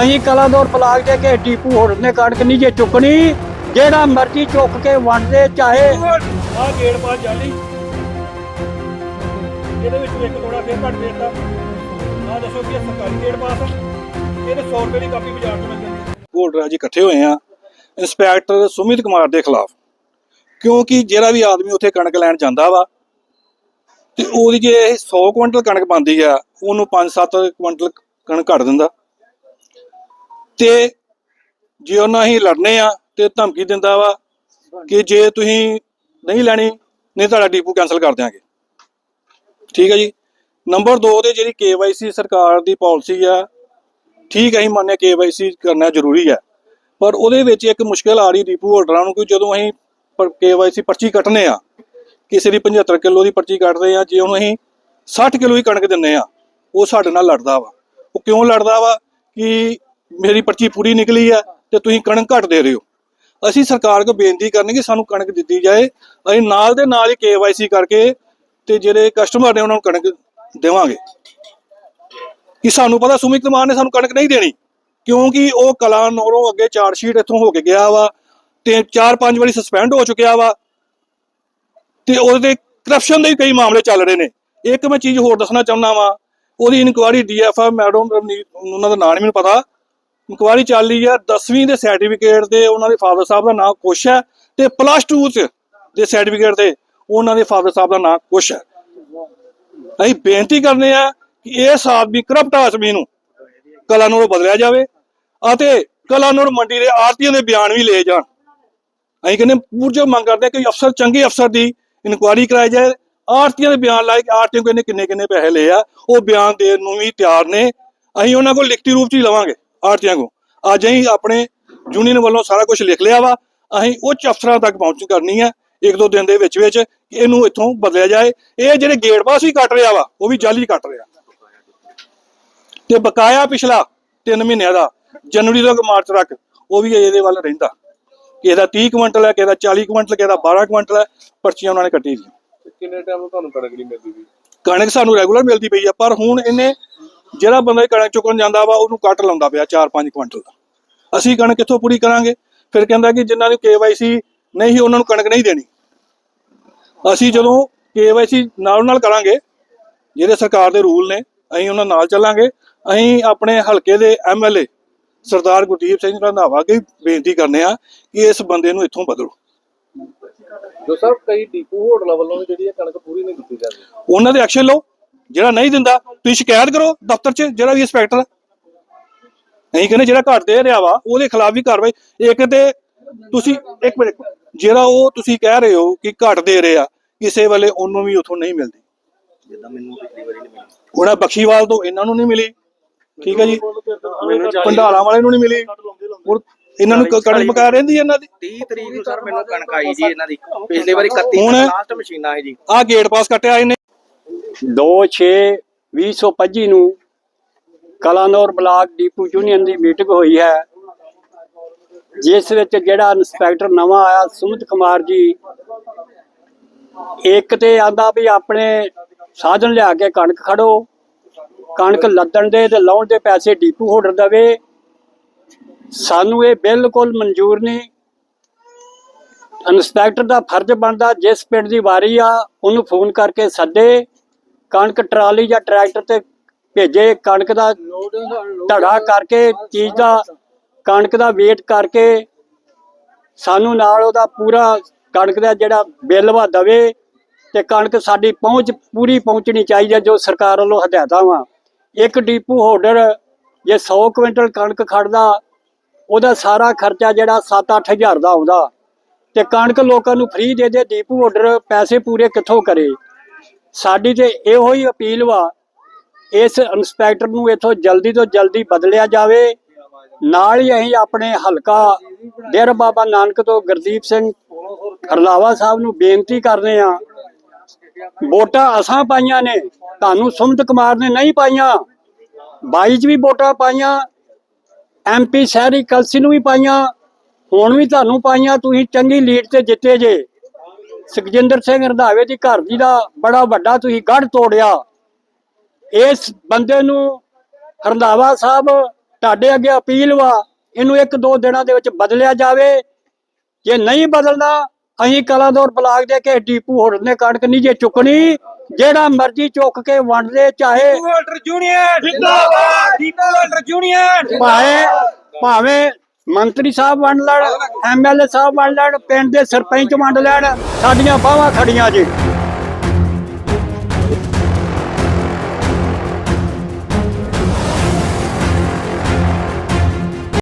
ਅਸੀਂ ਕਲਾਦੌਰ ਬਲਾਕ ਦੇ ਕੇ ਟੀਪੂ ਹੋੜ ਨੇ ਕਣਕ ਨਹੀਂ ਜੇ ਚੁੱਕਣੀ ਜਿਹੜਾ ਮਰਜ਼ੀ ਚੁੱਕ ਕੇ ਵੰਡਦੇ ਚਾਹੇ ਆਹ ਗੇੜ ਪਾ ਜਾਲੀ। ਇਹਦੇ ਵਿੱਚ ਇੱਕ ਤੋੜਾ ਫੇਰ ਘੱਟ ਦੇਤਾ। ਆਹ ਦੱਸੋ ਕਿ ਇਹ ਸਰਕਾਰੀ ਗੇੜ ਪਾਸ ਆ? ਇਹਦੇ 100 ਰੁਪਏ ਦੀ ਕਾਪੀ ਬਾਜ਼ਾਰ ਤੋਂ ਮਿਲ ਜਾਂਦੀ ਹੋਲਡਰ ਅੱਜ ਇਕੱਠੇ ਹੋਏ ਆ। ਇੰਸਪੈਕਟਰ ਸੁਮਿਤ ਕੁਮਾਰ ਦੇ ਖਿਲਾਫ। ਕਿਉਂਕਿ ਜਿਹੜਾ ਵੀ ਆਦਮੀ ਉੱਥੇ ਕਣਕ ਲੈਣ ਜਾਂਦਾ ਵਾ ਤੇ ਉਹਦੀ ਜੇ ਇਹ 100 ਕੁਇੰਟਲ ਕਣਕ ਬੰਦੀ ਆ ਉਹਨੂੰ 5-7 ਕੁਇੰਟਲ ਕਣਕ ਘੱਟ ਦਿੰਦਾ। ਤੇ ਜੇ ਉਹਨਾਂ ਹੀ ਲੜਨੇ ਆ ਤੇ ਧਮਕੀ ਦਿੰਦਾ ਵਾ ਕਿ ਜੇ ਤੁਸੀਂ ਨਹੀਂ ਲੈਣੀ, ਨਹੀਂ ਤੁਹਾਡਾ ਡੀਪੂ ਕੈਨਸਲ ਕਰ ਦਿਆਂਗੇ। ਠੀਕ ਹੈ ਜੀ? ਨੰਬਰ 2 ਤੇ ਜਿਹੜੀ KYC ਸਰਕਾਰ ਦੀ ਪਾਲਿਸੀ ਆ, ਠੀਕ ਹੈ ਅਸੀਂ ਮੰਨਿਆ KYC ਕਰਨਾ ਜ਼ਰੂਰੀ ਹੈ, ਪਰ ਉਹਦੇ ਵਿੱਚ ਇੱਕ ਮੁਸ਼ਕਲ ਆ ਰਹੀ ਡੀਪੂ ਹੋਲਡਰਾਂ ਨੂੰ ਕਿ ਜਦੋਂ ਅਸੀਂ ਪਰ KYC ਪਰਚੀ ਕੱਟਨੇ ਆ, ਕਿਸੇ ਦੀ 75 ਕਿਲੋ ਦੀ ਪਰਚੀ ਕੱਟਦੇ ਆ, ਜੇ ਉਹਨੂੰ ਅਸੀਂ 60 ਕਿਲੋ ਹੀ ਕਣਕ ਦਿੰਨੇ ਆ, ਉਹ ਸਾਡੇ ਨਾਲ ਲੜਦਾ ਵਾ। ਉਹ ਕਿਉਂ ਲੜਦਾ ਵਾ ਕਿ ਮੇਰੀ ਪਰਚੀ ਪੂਰੀ ਨਿਕਲੀ ਆ ਤੇ ਤੁਸੀਂ ਕਣਕ ਘੱਟ ਦੇ ਰਹੇ ਹੋ। ਅਸੀਂ ਸਰਕਾਰ ਕੋ ਬੇਨਤੀ ਕਰਨੀ ਕਿ ਸਾਨੂੰ ਕਣਕ ਦਿੱਤੀ ਜਾਏ। ਅਸੀਂ ਨਾਲ ਦੇ ਨਾਲ ਹੀ KYC ਕਰਕੇ ਤੇ ਜਿਹੜੇ ਕਸਟਮਰ ਨੇ ਉਹਨਾਂ ਨੂੰ ਕਣਕ ਦੇਵਾਂਗੇ। ਕਿ ਸਾਨੂੰ ਪਤਾ ਸੁਮਿਤ ਕੁਮਾਰ ਨੇ ਸਾਨੂੰ ਕਣਕ ਨਹੀਂ ਦੇਣੀ। ਕਿਉਂਕਿ ਉਹ ਕਲਾ ਨੋਰੋਂ ਅੱਗੇ ਚਾਰ ਸ਼ੀਟ ਇੱਥੋਂ ਹੋ ਕੇ ਗਿਆ ਵਾ ਤੇ ਚਾਰ ਪੰਜ ਵਾਰੀ ਸਸਪੈਂਡ ਹੋ ਚੁੱਕਿਆ ਵਾ ਤੇ ਉਹਦੇ ਕਰਪਸ਼ਨ ਦੇ ਵੀ ਕਈ ਮਾਮਲੇ ਚੱਲ ਰਹੇ ਨੇ। ਇੱਕ ਮੈਂ ਚੀਜ਼ ਹੋਰ ਦੱਸਣਾ ਚਾਹੁੰਦਾ ਵਾਂ। ਉਹਦੀ ਇਨਕੁਆਰੀ ਡੀਐਫਆ ਮੈਡਮ ਰਵਨੀਤ ਉਹਨਾਂ ਦਾ ਨਾਂ ਨਹੀਂ ਮੈਨੂੰ ਪਤਾ। ਇਨਕੁਆਰੀ ਚੱਲ ਰਹੀ ਹੈ 10ਵੀਂ ਦੇ ਸਰਟੀਫਿਕੇਟ ਤੇ ਉਹਨਾਂ ਦੇ ਫਾਦਰ ਸਾਹਿਬ ਦਾ ਨਾਮ ਕੁਛ ਹੈ ਤੇ ਪਲੱਸ 2 ਚ ਦੇ ਸਰਟੀਫਿਕੇਟ ਤੇ ਉਹਨਾਂ ਦੇ ਫਾਦਰ ਸਾਹਿਬ ਦਾ ਨਾਮ ਕੁਛ ਹੈ। ਅਸੀਂ ਬੇਨਤੀ ਕਰਨੇ ਆ ਕਿ ਇਸ ਆਦਮੀ ਕਰਪਟ ਆਦਮੀ ਨੂੰ ਕਲਾਨੂਰ ਬਦਲਿਆ ਜਾਵੇ ਅਤੇ ਕਲਾਨੂਰ ਮੰਡੀ ਦੇ ਆਰਤੀਆਂ ਦੇ ਬਿਆਨ ਵੀ ਲਏ ਜਾਣ। ਅਸੀਂ ਕਹਿੰਦੇ ਪੂਰਜ ਮੰਗ ਕਰਦੇ ਹਾਂ ਕਿ ਅਫਸਰ ਚੰਗੇ ਅਫਸਰ ਦੀ ਇਨਕੁਆਇਰੀ ਕਰਾਈ ਜਾਏ। ਆਰਤੀਆਂ ਦੇ ਬਿਆਨ ਲਾਇਕ ਆਰਤੀਆਂ ਕੋਲ ਇਹਨੇ ਕਿੰਨੇ ਕਿੰਨੇ ਪੈਸੇ ਲਏ ਆ, ਉਹ ਬਿਆਨ ਦੇਣ ਨੂੰ ਵੀ ਤਿਆਰ ਨੇ। ਅਸੀਂ ਉਹਨਾਂ ਕੋਲ ਲਿਖਤੀ ਰੂਪ ਚ ਹੀ ਲਵਾਂਗੇ। ਆਰਤੀਆਂ ਕੋ। ਅੱਜ ਅਸੀਂ ਆਪਣੇ ਯੂਨੀਅਨ ਵੱਲੋਂ ਸਾਰਾ ਕੁਝ ਲਿਖ ਲਿਆ ਵਾ। ਅਸੀਂ ਉੱਚ ਅਫਸਰਾਂ ਤੱਕ ਪਹੁੰਚ ਕਰਨੀ ਹੈ ਇੱਕ ਦੋ ਦਿਨ ਦੇ ਵਿੱਚ ਵਿੱਚ ਇਹਨੂੰ ਇੱਥੋਂ ਬਦਲਿਆ ਜਾਏ। ਇਹ ਜਿਹੜੇ ਗੇਟ ਪਾਸ ਵੀ ਕੱਟ ਰਿਹਾ ਵਾ ਉਹ ਵੀ ਜਾਲੀ ਕੱਟ ਰਿਹਾ। ਤੇ ਬਕਾਇਆ ਪਿਛਲਾ 3 ਮਹੀਨਿਆਂ ਦਾ ਜਨਵਰੀ ਤੋਂ ਮਾਰਚ ਤੱਕ ਉਹ ਵੀ ਇਹਦੇ ਵੱਲ ਰਹਿੰਦਾ। ਕਿਸੇ ਦਾ 30 ਕੁਇੰਟਲ ਹੈ ਕਿਸੇ ਦਾ 40 ਕੁਇੰਟਲ ਕਿਸੇ ਦਾ 12 ਕੁਇੰਟਲ ਹੈ ਪਰਚੀਆਂ ਉਹਨਾਂ ਨੇ ਕੱਟੀ ਜੀ ਕਿੰਨੇ ਟਾਈਮ ਤੋਂ ਤੁਹਾਨੂੰ ਕਣਕ ਨਹੀਂ ਮਿਲਦੀ ਕਣਕ ਸਾਨੂੰ ਰੈਗੂਲਰ ਮਿਲਦੀ ਪਈ ਆ ਪਰ ਹੁਣ ਇਹਨੇ ਜਿਹੜਾ ਬੰਦਾ ਇਹ ਕਣਕ ਚੁੱਕਣ ਜਾਂਦਾ ਵਾ ਉਹਨੂੰ ਕੱਟ ਲਾਉਂਦਾ ਪਿਆ 4-5 ਕੁਇੰਟਲ ਦਾ। ਅਸੀਂ ਕਣਕ ਕਿੱਥੋਂ ਪੂਰੀ ਕਰਾਂਗੇ? ਫਿਰ ਕਹਿੰਦਾ ਕਿ ਜਿਨ੍ਹਾਂ ਨੂੰ KYC ਨਹੀਂ ਉਹਨਾਂ ਨੂੰ ਕਣਕ ਨਹੀਂ ਦੇਣੀ। ਅਸੀਂ ਜਦੋਂ KYC ਨਾਲ ਨਾਲ ਕਰਾਂਗੇ ਜਿਹੜੇ ਸਰਕਾਰ ਦੇ ਰੂਲ ਨੇ ਅਸੀਂ ਉਹਨਾਂ ਨਾਲ ਚੱਲਾਂਗੇ। ਅਸੀਂ ਆਪਣੇ ਹਲਕੇ ਦੇ ਐਮਐਲਏ ਸਰਦਾਰ ਗੁਰਦੀਪ ਸਿੰਘ ਰੰਧਾਵਾ ਅੱਗੇ ਬੇਨਤੀ ਕਰਨੇ ਆ ਕਿ ਇਸ ਬੰਦੇ ਨੂੰ ਇੱਥੋਂ ਬਦਲੋ। ਜੋ ਸਾਹਿਬ ਕਈ ਡੀਪੂ ਹੋਟਲਾਂ ਵੱਲੋਂ ਜਿਹੜੀ ਕਣਕ ਪੂਰੀ ਨਹੀਂ ਦਿੱਤੀ ਜਾਂਦੀ। ਉਹਨਾਂ ਦੇ ਐਕਸ਼ਨ ਲਓ। ਜਿਹੜਾ ਨਹੀਂ ਦਿੰਦਾ ਤੁਸੀਂ ਸ਼ਿਕਾਇਤ ਕਰੋ ਦਫ਼ਤਰ 'ਚ ਜਿਹੜਾ ਵੀ ਇੰਸਪੈਕਟਰ ਨਹੀਂ ਕਹਿੰਦੇ ਜਿਹੜਾ ਘੱਟ ਦੇ ਰਿਹਾ ਵਾ ਉਹਦੇ ਖਿਲਾਫ ਵੀ ਕਾਰਵਾਈ। ਇੱਕ ਤੇ ਤੁਸੀਂ ਇੱਕ ਮਿੰਟ ਜਿਹੜਾ ਉਹ ਤੁਸੀਂ ਕਹਿ ਰਹੇ ਹੋ ਕਿ ਘੱਟ ਦੇ ਰਹੇ ਆ ਕਿਸੇ ਵੇਲੇ ਉਹਨੂੰ ਵੀ ਉਥੋਂ ਨਹੀਂ ਮਿਲਦੀ। ਜਿੱਦਾਂ ਮੈਨੂੰ ਪਿਛਲੀ ਵਾਰੀ ਨਹੀਂ ਮਿਲੀ। ਉਹਨਾਂ ਬਖਸ਼ੀਵਾਲ ਤੋਂ ਇਹਨਾਂ ਨੂੰ ਨਹੀਂ ਮਿਲੀ। ਠੀਕ ਹੈ ਜੀ? ਪੰਡਾਲਾਂ ਵਾਲੇ ਨੂੰ ਨਹੀਂ ਮਿਲੀ। ਹੋਰ ਇਹਨਾਂ ਨੂੰ ਕਣਕ ਪਕਾ ਰਹਿੰਦੀ ਹੈ ਇਹਨਾਂ ਦੀ? 30 ਤਰੀਕ ਨੂੰ ਸਰ ਮੈਨੂੰ ਕਣਕ ਆਈ ਜੀ ਇਹਨਾਂ ਦੀ। ਪਿਛਲੀ ਵਾਰੀ 31 ਹੁਣ? ਲਾਸਟ ਮਸ਼ੀਨਾਂ ਹੈ ਜੀ। ਆਹ ਗੇਟ ਪਾਸ ਕੱਟਿਆ ਇਹਨੇ। 2 6 2025 ਨੂੰ ਕਲਾਨੌਰ ਬਲਾਕ ਡੀਪੂ ਯੂਨੀਅਨ ਦੀ ਮੀਟਿੰਗ ਹੋਈ ਹੈ, ਜਿਸ ਵਿੱਚ ਜਿਹੜਾ ਇੰਸਪੈਕਟਰ ਨਵਾਂ ਆਇਆ, ਸੁਮਿਤ ਕੁਮਾਰ ਜੀ, ਇੱਕ ਤੇ ਆਂਦਾ ਵੀ ਆਪਣੇ ਸਾਧਨ ਲਿਆ ਕੇ ਕਣਕ ਖੜੋ, ਕਣਕ ਲੱਦਣ ਦੇ ਤੇ ਲਾਉਣ ਦੇ ਪੈਸੇ ਡੀਪੂ ਹੋਲਡਰ ਦੇਵੇ। ਸਾਨੂੰ ਇਹ ਬਿਲਕੁਲ ਮਨਜ਼ੂਰ ਨਹੀਂ। ਇੰਸਪੈਕਟਰ ਦਾ ਫਰਜ਼ ਬਣਦਾ, ਜਿਸ ਪਿੰਡ ਦੀ ਵਾਰੀ ਆ, ਉਹਨੂੰ ਫੋਨ ਕਰਕੇ ਸੱਦੇ। ਕਣਕ ਟਰਾਲੀ ਜਾਂ ਟਰੈਕਟਰ ਤੇ ਭੇਜੇ, ਕਣਕ ਦਾ ਧੜਾ ਕਰਕੇ, ਚੀਜ਼ ਦਾ ਕਣਕ ਦਾ ਵੇਟ ਕਰਕੇ ਸਾਨੂੰ ਨਾਲ ਉਹਦਾ ਪੂਰਾ ਕਣਕ ਦਾ ਜਿਹੜਾ ਬਿੱਲ ਵਾ ਦਵੇ ਤੇ ਕਣਕ ਸਾਡੀ ਪਹੁੰਚ ਪੂਰੀ ਪਹੁੰਚਣੀ ਚਾਹੀਦੀ ਹੈ ਜੋ ਸਰਕਾਰ ਵੱਲੋਂ ਹਦਾਇਤਾਂ ਵਾ। ਇੱਕ ਡੀਪੂ ਹੋਲਡਰ ਜੇ 100 ਕੁਇੰਟਲ ਕਣਕ ਖੜਦਾ, ਉਹਦਾ ਸਾਰਾ ਖਰਚਾ ਜਿਹੜਾ 7-8 ਹਜ਼ਾਰ ਦਾ ਆਉਂਦਾ ਤੇ ਕਣਕ ਲੋਕਾਂ ਨੂੰ ਫ੍ਰੀ ਦੇ ਦੇ, ਡੀਪੂ ਆਰਡਰ ਪੈਸੇ ਪੂਰੇ ਕਿੱਥੋਂ ਕਰੇ? ਸਾਡੀ ਤੇ ਇਹੋ ਹੀ ਅਪੀਲ ਵਾ, ਇਸ ਇੰਸਪੈਕਟਰ ਨੂੰ ਇਥੋਂ ਜਲਦੀ ਤੋਂ ਜਲਦੀ ਬਦਲਿਆ ਜਾਵੇ। ਨਾਲ ਹੀ ਅਸੀਂ ਆਪਣੇ ਹਲਕਾ ਡੇਰਾ ਬਾਬਾ ਨਾਨਕ ਤੋਂ ਗੁਰਦੀਪ ਸਿੰਘ ਹਰਲਾਵਾ ਸਾਹਿਬ ਨੂੰ ਬੇਨਤੀ ਕਰਦੇ ਆ ਵੋਟਾਂ ਅਸਾਂ ਪਾਈਆਂ ਨੇ, ਤੁਹਾਨੂੰ ਸੁਮਤ ਕੁਮਾਰ ਨੇ ਨਹੀਂ ਪਾਈਆਂ। 22 ਚ ਵੀ ਵੋਟਾਂ ਪਾਈਆਂ ਐਮਪੀ ਸ਼ਹਿਰੀ ਕਲਸੀ ਨੂੰ ਵੀ ਪਾਈਆਂ, ਹੁਣ ਵੀ ਤੁਹਾਨੂੰ ਪਾਈਆਂ, ਤੁਸੀਂ ਚੰਗੀ ਲੀਡ ਤੇ ਜਿੱਤੇ ਜੇ। ਸੁਖਜਿੰਦਰ ਸਿੰਘ ਰੰਧਾਵੇ ਦੀ ਘਰ ਦੀ ਦਾ ਬੜਾ ਵੱਡਾ ਤੁਸੀਂ ਗੜ ਤੋੜਿਆ। ਇਸ ਬੰਦੇ ਨੂੰ ਰੰਧਾਵਾ ਸਾਹਿਬ ਤੁਹਾਡੇ ਅੱਗੇ ਅਪੀਲ ਵਾ ਇਹਨੂੰ ਇੱਕ ਦੋ ਦਿਨਾਂ ਦੇ ਵਿੱਚ ਬਦਲਿਆ ਜਾਵੇ। ਜੇ ਨਹੀਂ ਬਦਲਦਾ ਅਸੀਂ ਕਲਾਦੌਰ ਬਲਾਕ ਦੇ ਕੇ ਡੀਪੂ ਹੋਲਡਰ ਨੇ ਕਣਕ ਨਹੀਂ ਜੇ ਚੁੱਕਣੀ ਜਿਹੜਾ ਮਰਜ਼ੀ ਚੁੱਕ ਕੇ ਵੰਡ ਦੇ ਚਾਹੇ ਹੋਲਡਰ ਯੂਨੀਅਨ ਜਿੰਦਾਬਾਦ ਡੀਪੂ ਹੋਲਡਰ ਯੂਨੀਅਨ ਭਾਵੇਂ ਭਾਵੇਂ ਮੰਤਰੀ ਸਾਹਿਬ ਵੰਡ ਲੈਣ ਐਮਐਲਏ ਸਾਹਿਬ ਵੰਡ ਲੈਣ, ਪਿੰਡ ਦੇ ਸਰਪੰਚ ਵੰਡ ਲੈਣ, ਸਾਡੀਆਂ ਬਾਹਾਂ ਖੜੀਆਂ ਜੀ।